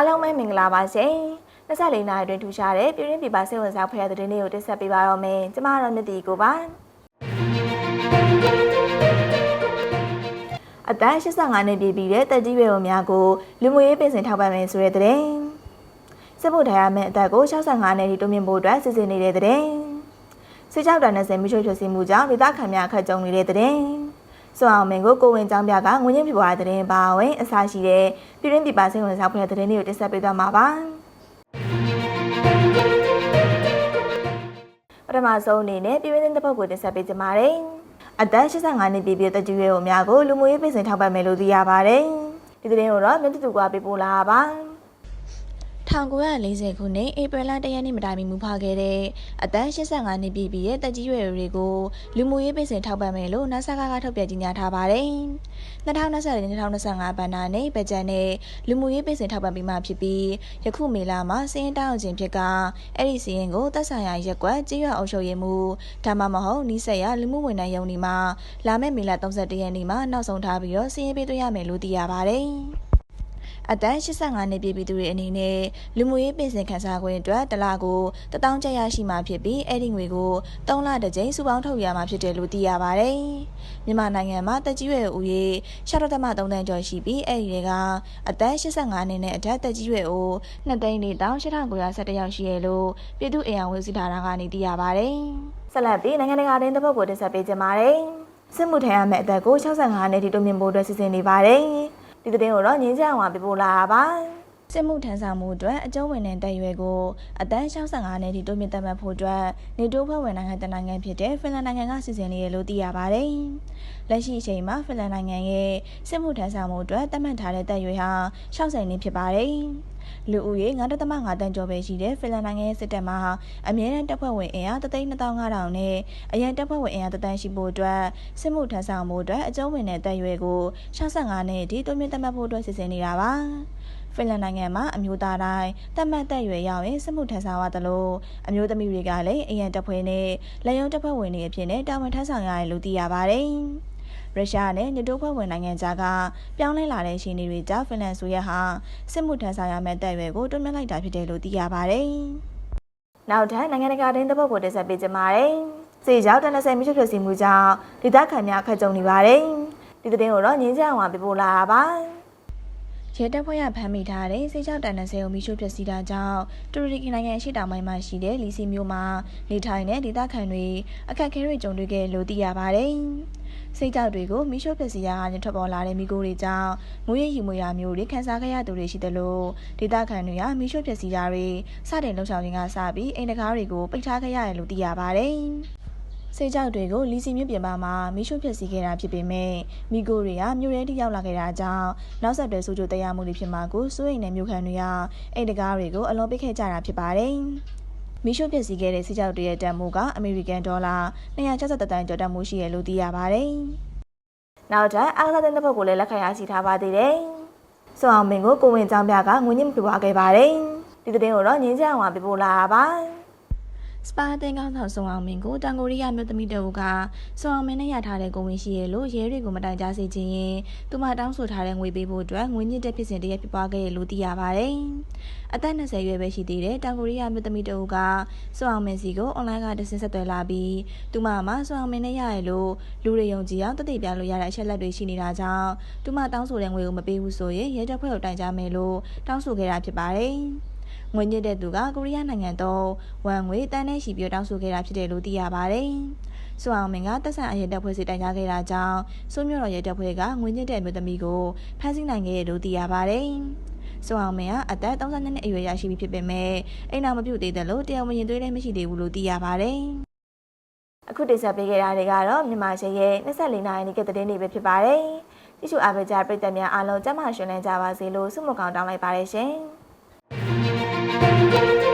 အားလုံးပဲမင်္ဂလာပါရှင်24နာရီအတွင်းထူရှားတဲ့ပြည်ရင်းပြည်ပစိတ်ဝင်စားဖွယ်တဲ့တဲ့နေ့ကိုတင်ဆက်ပေးပါတော့မယ်ကျမတို့မြတ်တီကိုပါအသက်85နှစ်ပြည့်ပြီးတဲ့တက်ကြီးရွယ်ဝများကိုလူမှုရေးပင်စင်ထောက်ပံ့မယ်ဆိုတဲ့တဲ့စစ်ဖို့ထားရမယ့်အသက်ကို65နှစ်ထိတိုးမြင့်ဖို့အတွက်စီစဉ်နေတဲ့တဲ့စစ်ကြောက်တန်နဲ့ဆင်မိချွေချွေစီမှုကြောင့်ဒေသခံများအခက်ကြုံနေတဲ့တဲ့ စွမ်းအောင်မင်းကိုကိုဝင်ကျောင်းပြကငွေညင်းပြပွားတဲ့တဲ့ပါဝင်အစားရှိတဲ့ပြည်ရင်းပြည်ပစိတ်ဝင်စားဖွယ်တဲ့တဲ့နေ့ကိုတင်ဆက်ပေးသွားမှာပါပထမဆုံးအနေနဲ့ပြည်ရင်းသတင်းတစ်ပုဒ်ကိုတင်ဆက်ပေးကြပါမယ်အသက်85နှစ်ပြည့်ပြည့်တက်ကြီးရွယ်ကိုများကိုလူမှုရေးပင်စင်ထောက်ပံ့မယ်လို့သိရပါတယ်ဒီသတင်းကိုတော့မြတ်တူကပေးပို့လာပါ 1940ခုနှစ်ဧပြီလ1ရက်နေ့မတိုင်မီမူဖခဲ့တဲ့အသက်85နှစ်ပြည့်ပြီးရဲ့တက်ကြီးရွယ်တွေကိုလူမှုရေးပြည်စင်ထောက်ပံ့မယ်လို့ NASA ကထုတ်ပြန်ကြေညာထားပါတယ်။2024-2025ဘဏ္ဍာနဲ့ဘတ်ဂျက်နဲ့လူမှုရေးပြည်စင်ထောက်ပံ့ပြီးမှဖြစ်ပြီးယခုမေလမှာစည်ရင်တောင်းခြင်းဖြစ်ကအဲ့ဒီစည်ရင်ကိုသက်ဆိုင်ရာရက်ကွက်ကြေးရွာအုပ်ချုပ်ရေးမှုဒါမှမဟုတ်နီးစပ်ရာလူမှုဝန်ထမ်းရုံးဒီမှာလာမယ့်မေလ31ရက်နေ့မှာနောက်ဆုံးထားပြီးတော့စည်ရင်ပေးသွင်းရမယ်လို့သိရပါတယ်။ အသက်85နှစ်ပြည့်ပြီးသူတွေအနေနဲ့လူမှုရေးပြည်စင်ခန်းစားခွင့်အတွက်တစ်လကို1000ကျပ်ရရှိမှာဖြစ်ပြီးအဲ့ဒီငွေကို3လတစ်ကြိမ်စုပေါင်းထုတ်ရမှာဖြစ်တယ်လို့သိရပါတယ်။မြန်မာနိုင်ငံမှာတက်ကြီးရွယ်ဦးရေ6.3တန်းကျော်ရှိပြီးအဲ့ဒီတွေကအသက်85နှစ်နဲ့အထက်တက်ကြီးရွယ်ဦး2သိန်း4,8911ယောက်ရှိရလို့ပြည်သူ့အင်အားဝန်စီဌာနကနေသိရပါတယ်။ဆက်လက်ပြီးနိုင်ငံတကာတင်းတစ်ပုဒ်ကိုတင်ဆက်ပေးကြပါမယ်စစ်မှုထမ်းရမယ့်အသက်ကို65နှစ်ထိတိုးမြင့်ဖို့အတွက်စီစဉ်နေပါတယ် ဒီသတင်းကိုတော့ငင်းကြအောင်ပြပို့လာတာပါ စစ်မှုထမ်းဆောင်မှုအတွက်အကျုံးဝင်တဲ့တပ်ရွယ်ကိုအတန်း65နှစ်ထိတိုးမြင့်သတ်မှတ်ဖို့အတွက်နေတိုးဖွဲ့ဝင်နိုင်ငံတကာနိုင်ငံဖြစ်တဲ့ဖင်လန်နိုင်ငံကစီစဉ်နေရလို့သိရပါတယ်။လက်ရှိအချိန်မှာဖင်လန်နိုင်ငံရဲ့စစ်မှုထမ်းဆောင်မှုအတွက်သတ်မှတ်ထားတဲ့တပ်ရွယ်ဟာ60နှစ်ဖြစ်ပါတယ်။လူဦးရေ9.5တန်းကျော်ပဲရှိတဲ့ဖင်လန်နိုင်ငံရဲ့စစ်တပ်မှာအမြဲတမ်းတပ်ဖွဲ့ဝင်အင်အား3,2500နဲ့အရန်တပ်ဖွဲ့ဝင်အင်အားတန်းရှိဖို့အတွက်စစ်မှုထမ်းဆောင်မှုအတွက်အကျုံးဝင်တဲ့တပ်ရွယ်ကို65နှစ်အထိတိုးမြင့်သတ်မှတ်ဖို့အတွက်စီစဉ်နေတာပါ။ ဖင်လန်နိုင်ငံမှာအမျိုးသားတိုင်းတတ်မှတ်သက်ရွယ်ရောက်ရင်စစ်မှုထမ်းဆောင်ရတယ်လို့အမျိုးသမီးတွေကလည်းအရန်တပ်ဖွဲ့နဲ့လက်ရုံးတပ်ဖွဲ့ဝင်တွေအဖြစ်နဲ့တာဝန်ထမ်းဆောင်ရတယ်လို့သိရပါတယ်။ရုရှားနဲ့ညတိုးဖွဲ့ဝင်နိုင်ငံခြားကပြောင်းလဲလာတဲ့ရှင်တွေတွေကြောင့်ဖင်လန်ဆိုရဟာစစ်မှုထမ်းဆောင်ရမယ့်တပ်ရွယ်ကိုတွန်းမြတ်လိုက်တာဖြစ်တယ်လို့သိရပါတယ်။နောက်ထပ်နိုင်ငံတကာတင်းတစ်ပုဒ်ကိုတင်ဆက်ပေးကြပါမယ်စေကြောက်တနဆယ်မိချွတ်ဖြစ်စီမှုကြောင့်ဒေသခံများအခက်ကြုံနေပါတယ်ဒီသတင်းကိုတော့ငင်းကြအောင်ပြပို့လာတာပါ ရဲတပ်ဖွဲ့ကဖမ်းမိထားတဲ့စိတ်ချောက်တန်တဲ့ဆဲကိုမိရှို့ပျက်စီးတာကြောင့်တူရကီနိုင်ငံအရှိတောင်ပိုင်းမှာရှိတဲ့လီစီမြို့မှာနေထိုင်တဲ့ဒေသခံတွေအခက်အခဲတွေကြုံတွေ့ခဲ့လို့သိရပါတယ်။စိတ်ကြောက်တွေကိုမိရှို့ပျက်စီးရာကနေထွက်ပေါ်လာတဲ့မိโกတွေကြောင့်ငွေရည်ယူမွေရာမျိုးတွေခန်းစားခဲ့ရသူတွေရှိတယ်လို့ဒေသခံတွေကမိရှို့ပျက်စီးရာတွေစတင်လှုပ်ဆောင်ခြင်းကစပြီးအိမ်တကားတွေကိုပိတ်ထားခဲ့ရတယ်လို့သိရပါတယ်။ စေကြောက်တွေကိုလီစီမြင့်ပြင်ပမှာမိရှုဖြစ်စီခဲ့တာဖြစ်ပေမဲ့မိကိုတွေကမြို့ရဲတိရောက်လာခဲ့တာကြောင့်နောက်ဆက်တွဲဆိုးကျိုးတရားမှုတွေဖြစ်မှာကိုစိုးရိမ်တဲ့မြို့ခံတွေကအိမ်တကားတွေကိုအလုံးပိတ်ခဲ့ကြတာဖြစ်ပါတယ်။မိရှုဖြစ်စီခဲ့တဲ့စေကြောက်တွေရဲ့တန်ဖိုးကအမေရိကန်ဒေါ်လာ263တန်ကျော်တန်မှုရှိရလို့သိရပါတယ်။နောက်ထပ်အားကစားတင်းတစ်ပုဒ်ကိုလည်းလက်ခံရရှိထားပါသေးတယ်စွန်အောင်မင်းကိုကိုဝင်ကြောင်းပြကငွေညင်းပြပွားခဲ့ပါတယ်ဒီသတင်းကိုတော့ငင်းကြအောင်ပြပို့လာတာပါ စပါတင်ကောင်းဆောင်ဆွန်အောင်မင်းကိုတန်ကိုရီးယားမြို့သမီးတအုပ်ကဆွန်အောင်မင်းနဲ့ရထားတဲ့ကိုဝင်ရှိရလို့ရဲတွေကိုမတိုင်ကြားစေခြင်းရင်သူမတောင်းဆိုထားတဲ့ငွေပေးဖို့အတွက်ငွေညစ်တဲ့ဖြစ်စဉ်တရက်ဖြစ်ပွားခဲ့ရလို့သိရပါတယ်။အသက်20ရွယ်ပဲရှိသေးတဲ့တန်ကိုရီးယားမြို့သမီးတအုပ်ကဆွန်အောင်မင်းစီကိုအွန်လိုင်းကတဆင့်ဆက်သွယ်လာပြီးသူမမှာဆွန်အောင်မင်းနဲ့ရရလို့လူတွေယုံကြည်အောင်တသိပြလို့ရတဲ့အချက်လက်တွေရှိနေတာကြောင့်သူမတောင်းဆိုတဲ့ငွေကိုမပေးဘူးဆိုရင်ရဲတပ်ဖွဲ့ကိုတိုင်ကြားမယ်လို့တောင်းဆိုခဲ့တာဖြစ်ပါတယ်။ ငွေညစ်တဲ့သူကကိုရီးယားနိုင်ငံတော့ဝမ်ငွေတန်းနဲ့ရှိပြီးတောင်းဆိုခဲ့တာဖြစ်တယ်လို့သိရပါတယ်။စွအောင်မင်းကတက်ဆန်အရဲတပ်ဖွဲ့စီတိုင်ကြားခဲ့တာကြောင့်စိုးမျိုးတော်ရဲတပ်ဖွဲ့ကငွေညစ်တဲ့အမျိုးသမီးကိုဖမ်းဆီးနိုင်ခဲ့ရလို့သိရပါတယ်။စွအောင်မင်းကအသက်32နှစ်အရွယ်ရရှိပြီဖြစ်ပေမဲ့အိမ်နာမပြုတ်သေးတယ်လို့တရားဝင်ရင်သွေးလည်းမရှိသေးဘူးလို့သိရပါတယ်။အခုတင်ဆက်ပေးခဲ့တာတွေကတော့မြန်မာရှယ်ရဲ့24နိုင်နေကတဲ့တင်းတွေပဲဖြစ်ပါတယ်ကြည့်ရှုအားပေးကြပရိသတ်များအားလုံးကျမ်းမာရှင်လန်းကြပါစေလို့ဆုမကောင်းတောင်းလိုက်ပါတယ်ရှင် Thank you.